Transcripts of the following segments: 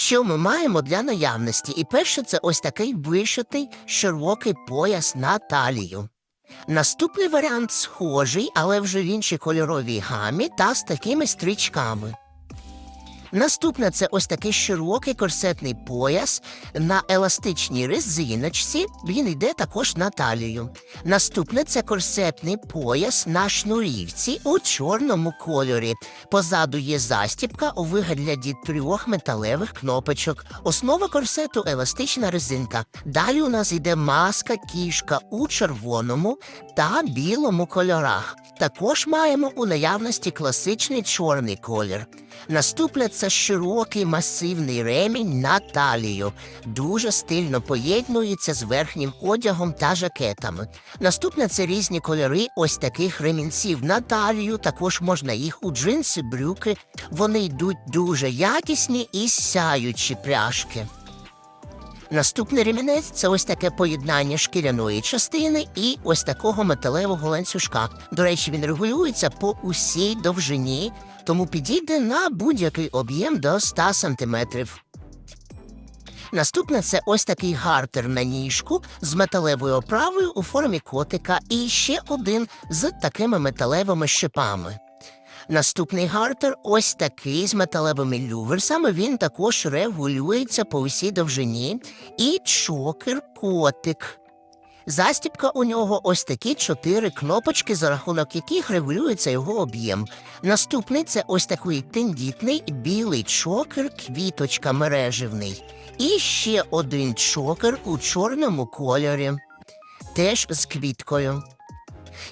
Що ми маємо для наявності? І перше, це ось такий вишитий широкий пояс на талію. Наступний варіант схожий, але вже в іншій кольоровій гамі та з такими стрічками. Наступне це ось такий широкий корсетний пояс на еластичній резиночці. Він йде також на талію. Наступне це корсетний пояс на шнурівці у чорному кольорі. Позаду є застібка у вигляді трьох металевих кнопочок. Основа корсету еластична резинка. Далі у нас йде маска кішка у червоному та білому кольорах. Також маємо у наявності класичний чорний колір. Наступне це широкий масивний ремінь на талію. Дуже стильно поєднується з верхнім одягом та жакетами. Наступне це різні кольори ось таких ремінців на талію. Також можна їх у джинси, брюки. Вони йдуть дуже якісні і сяючі пряжки. Наступний ремінець це ось таке поєднання шкіряної частини і ось такого металевого ланцюжка. До речі, він регулюється по усій довжині, тому підійде на будь-який об'єм до 100 см. Наступне це ось такий гартер на ніжку з металевою оправою у формі котика і ще один з такими металевими шипами. Наступний гартер ось такий з металевими люверсами. Він також регулюється по усій довжині. І чокер котик. Застібка у нього ось такі чотири кнопочки, за рахунок яких регулюється його об'єм. Наступний це ось такий тендітний білий чокер, квіточка мереживний. І ще один чокер у чорному кольорі, теж з квіткою.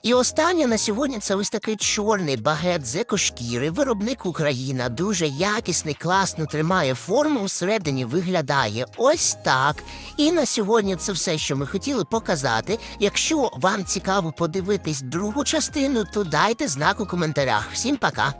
І останнє на сьогодні це ось такий чорний багет з екошкіри, виробник Україна, дуже якісний, класно тримає форму, всередині виглядає ось так. І на сьогодні це все, що ми хотіли показати. Якщо вам цікаво подивитись другу частину, то дайте знак у коментарях. Всім пока!